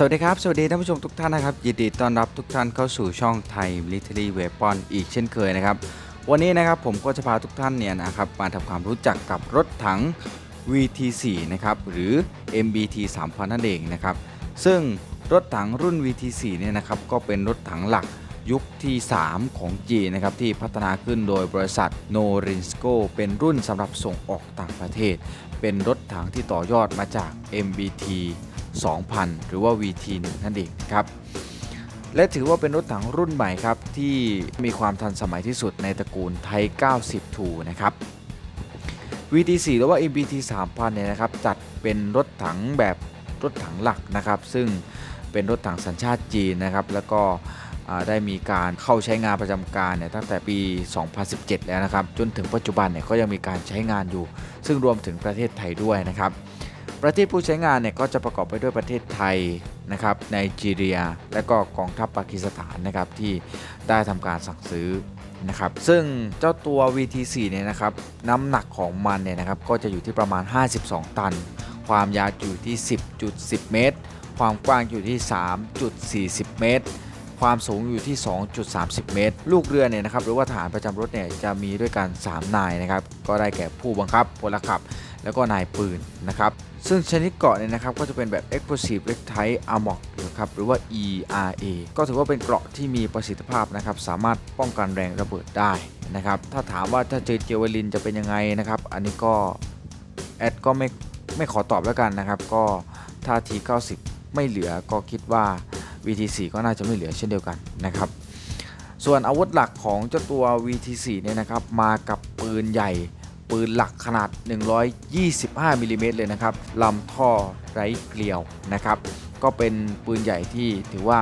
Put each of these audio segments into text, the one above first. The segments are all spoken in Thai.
สวัสดีครับ สวัสดีท่านผู้ชมทุกท่านนะครับ ยินดีต้อนรับทุกท่านเข้าสู่ช่องไทย Military Weapon อีกเช่นเคยนะครับ วันนี้นะครับผมก็จะพาทุกท่านเนี่ยนะครับมาทำความรู้จักกับรถถัง VT4 นะครับหรือ MBT 3000 นั่นเองนะครับ ซึ่งรถถังรุ่น VT4 เนี่ยนะครับก็เป็นรถถังหลักยุคที่ 3 ของจีนนะครับที่พัฒนาขึ้นโดยบริษัท n o r i n s c o เป็นรุ่นสำหรับส่งออกต่างประเทศ เป็นรถถังที่ต่อยอดมาจาก MBT 2000 หรือว่า VT1 นั่นเองครับและถือว่าเป็นรถถังรุ่นใหม่ครับ ที่มีความทันสมัยที่สุดในตระกูลไทย 90 2นะครับ VT4 หรือว่า MBT 3000 เนี่ยนะครับ จัดเป็นรถถังแบบรถถังหลักนะครับ ซึ่งเป็นรถถังสัญชาติจีนนะครับ แล้วก็ได้มีการเข้าใช้งานประจำการเนี่ยตั้งแต่ปี 2017 แล้วนะครับ จนถึงปัจจุบันเนี่ยก็ยังมีการใช้งานอยู่ ซึ่งรวมถึงประเทศไทยด้วยนะครับ ประเทศผู้ใช้งานเนี่ยก็จะประกอบไปด้วยประเทศไทยนะครับไนจีเรีย และก็กองทัพปากีสถานนะครับที่ได้ทำการสั่งซื้อนะครับซึ่งเจ้าตัว VT4 เนี่ยนะครับน้ำหนักของมันเนี่ยนะครับก็จะอยู่ที่ประมาณ 52 ตัน ความยาวอยู่ที่ 10.10 เมตร ความกว้างอยู่ที่ 3.40 เมตร ความสูงอยู่ที่ 2.30 เมตร ลูกเรือเนี่ยนะครับหรือว่าฐานประจำรถเนี่ยจะมีด้วยกัน 3 นายนะครับก็ได้แก่ผู้บังคับพลขับ แล้วก็นายปืนนะครับ ซึ่งชนิดเกราะเนี่ยนะครับก็จะเป็นแบบ Explosive Red Type Armor นะครับหรือว่า ERA ก็ถือว่าเป็นเกราะที่มีประสิทธิภาพนะครับสามารถป้องกันแรงระเบิดได้นะครับถ้าถามว่าถ้าเจอเจวลินจะเป็นยังไงนะครับอันนี้ก็แอดก็ไม่ไม่ขอตอบแล้วกันนะครับ ก็ถ้าที90 ไม่เหลือก็คิดว่า VT4 ก็น่าจะไม่เหลือเช่นเดียวกันนะครับส่วนอาวุธหลักของเจ้าตัว VT4 เนี่ยนะครับมากับปืนใหญ่ ปืนหลักขนาด 125มิลลิเมตรเลยนะครับลำท่อไร้เกลียวนะครับ ก็เป็นปืนใหญ่ที่ถือว่า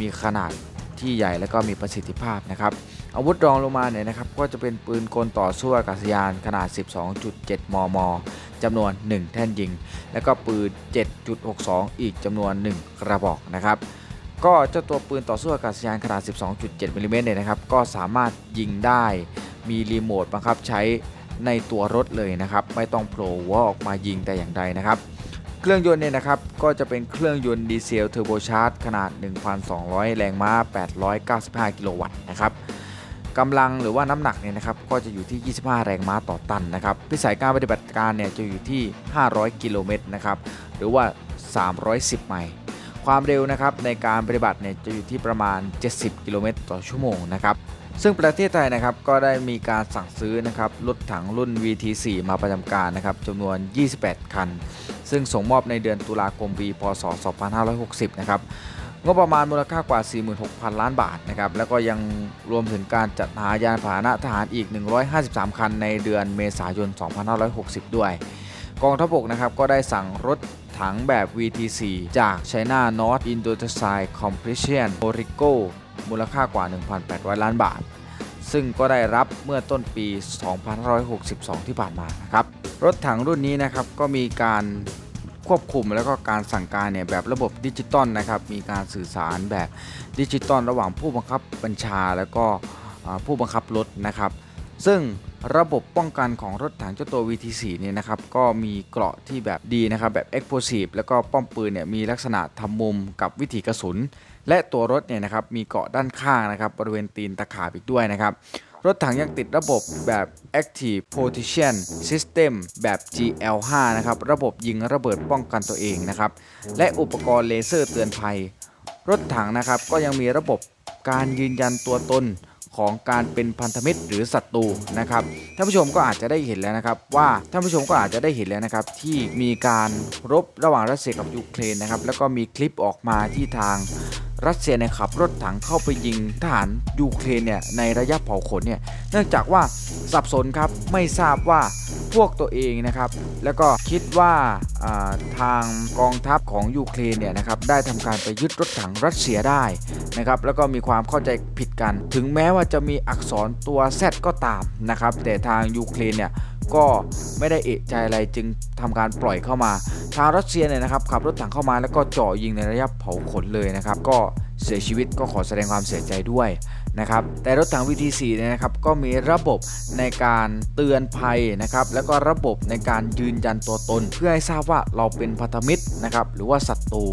มีขนาดที่ใหญ่และก็มีประสิทธิภาพนะครับอาวุธรองลงมาเนี่ยนะครับก็จะเป็นปืนกลต่อสู้อากาศยานขนาด 12.7 มม จำนวน 1 แท่นยิง และก็ปืน 7.62 อีกจำนวน 1 กระบอกนะครับ ก็เจ้าตัวปืนต่อสู้อากาศยานขนาด 12.7มิลลิเมตรเนี่ยนะครับ ก็สามารถยิงได้ มีรีโมทบังคับใช้ ในตัวรถเลยนะครับ ไม่ต้องโผล่วออกมายิงแต่อย่างใดนะครับ เครื่องยนต์เนี่ยนะครับก็จะเป็นเครื่องยนต์ดีเซลเทอร์โบชาร์จขนาด 1,200 แรงม้า 895 กิโลวัตต์นะครับกำลังหรือว่าน้ำหนักเนี่ยนะครับก็จะอยู่ที่ 25 แรงม้าต่อตันนะครับพิสัยการปฏิบัติการเนี่ยจะอยู่ที่ 500 กิโลเมตรนะครับหรือว่า 310 ไมล์ความเร็วนะครับในการปฏิบัติเนี่ยจะอยู่ที่ประมาณ 70 กิโลเมตรต่อชั่วโมงนะครับ ซึ่งประเทศไทยนะครับก็ได้มีการสั่งซื้อนะครับรถถังรุ่น VT4 มาประจำการนะครับจำนวน 28 คัน ซึ่งส่งมอบในเดือนตุลาคมปีพศ 2560 นะครับงบประมาณมูลค่ากว่า 46,000 ล้านบาทนะครับแล้วก็ยังรวมถึงการจัดหายานพาหนะทหารอีก 153 คันในเดือนเมษายน 2560 ด้วย กองทัพบกนะครับก็ได้สั่งรถถังแบบ VT4 จาก China North Indochina Completion o r i c o มูลค่ากว่า 1,800 ล้านบาท ซึ่งก็ได้รับเมื่อต้นปี 2562 ที่ผ่านมานะครับ รถถังรุ่นนี้นะครับก็มีการควบคุมแล้วก็การสั่งการเนี่ยแบบระบบดิจิตอลนะครับมีการสื่อสารแบบดิจิตอลระหว่างผู้บังคับบัญชาแล้วก็ผู้บังคับรถนะครับ ซึ่งระบบป้องกันของรถถังเจ้าตัว VT4 เนี่ยนะครับก็มีเกราะที่แบบดีนะครับแบบ Explosive แล้วก็ป้อมปืนเนี่ยมีลักษณะทำมุมกับวิถีกระสุน และตัวรถเนี่ยนะครับมีเกาะด้านข้างนะครับบริเวณตีนตะขาบอีกด้วยนะครับรถถังยังติดระบบแบบ Active Protection System แบบ GL5 นะครับ ระบบยิงระเบิดป้องกันตัวเองนะครับ และอุปกรณ์เลเซอร์เตือนภัย รถถังนะครับก็ยังมีระบบการยืนยันตัวตนของการเป็นพันธมิตรหรือศัตรูนะครับท่านผู้ชมก็อาจจะได้เห็นแล้วนะครับ ว่าท่านผู้ชมก็อาจจะได้เห็นแล้วนะครับ ที่มีการรบระหว่างรัสเซียกับยูเครนนะครับแล้วก็มีคลิปออกมาที่ทาง รัสเซียเนี่ยขับรถถังเข้าไปยิงทหารยูเครนเนี่ยในระยะเผาขนเนี่ยเนื่องจากว่าสับสนครับไม่ทราบว่าพวกตัวเองนะครับ แล้วก็คิดว่าาทางกองทัพของยูเครนเนี่ยนะครับได้ทำการไปยึดรถถังรัสเซียได้นะครับแล้วก็มีความเข้าใจผิดกัน ถึงแม้ว่าจะมีอักษรตัว Z ก็ตามนะครับแต่ทางยูเครนเนี่ยก็ไม่ได้เอะใจอะไรจึง ทำการปล่อยเข้ามาทางรัสเซียเนี่ยนะครับขับรถถังเข้ามาแล้วก็เจาะยิงในระยะเผาขนเลยนะครับก็เสียชีวิตก็ขอแสดงความเสียใจด้วยนะครับแต่รถถัง VT4 เนี่ยนะครับก็มีระบบในการเตือนภัยนะครับแล้วก็ระบบในการยืนยันตัวตน เพื่อให้ทราบว่าเราเป็นพันธมิตรนะครับหรือว่าศัตรู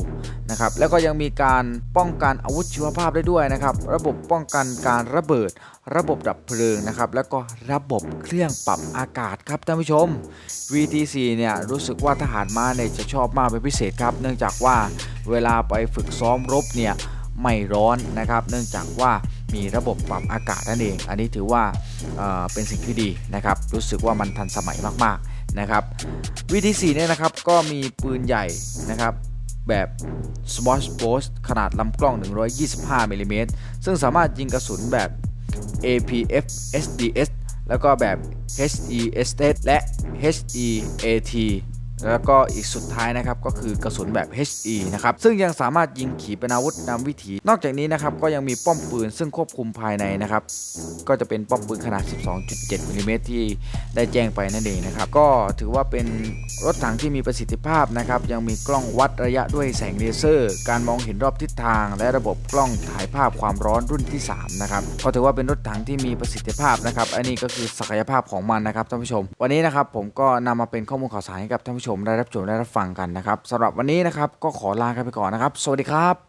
นะครับแล้วก็ยังมีการป้องกันอาวุธชีวภาพได้ด้วยนะครับ ระบบป้องกันการระเบิด ระบบดับเพลิงนะครับแล้วก็ระบบเครื่องปรับอากาศครับท่านผู้ชม VTC เนี่ยรู้สึกว่าทหารม้าเนี่ยจะชอบมากเป็นพิเศษครับ เนื่องจากว่าเวลาไปฝึกซ้อมรบเนี่ยไม่ร้อนนะครับ เนื่องจากว่ามีระบบปรับอากาศนั่นเอง อันนี้ถือว่าเเป็นสิ่งที่ดีนะครับ รู้สึกว่ามันทันสมัยมากๆนะครับ VTC เนี่ยนะครับก็มีปืนใหญ่นะครับ แบบ Swatch Post ขนาดลำกล้อง 125มิลลิเมตรซึ่งสามารถยิงกระสุนแบบ APF SDS แล้วก็แบบ HEST และ HEAT แล้วก็อีกสุดท้ายนะครับก็คือกระสุนแบบ HE นะครับซึ่งยังสามารถยิงขีปนาวุธนำวิถี นอกจากนี้นะครับก็ยังมีป้อมปืนซึ่งควบคุมภายในนะครับก็จะเป็นป้อมปืนขนาด 12.7มิลลิเมตรที่ได้แจ้งไปนั่นเองนะครับก็ถือว่าเป็นรถถังที่มีประสิทธิภาพนะครับยังมีกล้องวัดระยะด้วยแสงเลเซอร์ การมองเห็นรอบทิศทาง และระบบกล้องถ่ายภาพความร้อนรุ่นที่3นะครับก็ถือว่าเป็นรถถังที่มีประสิทธิภาพนะครับอันนี้ก็คือศักยภาพของมันนะครับท่านผู้ชม วันนี้นะครับผมก็นำมาเป็นข้อมูลข่าวสารให้กับท่านผู้ชมได้รับชมได้รับฟังกันนะครับสำหรับวันนี้นะครับก็ขอลากันไปก่อนนะครับ สวัสดีครับ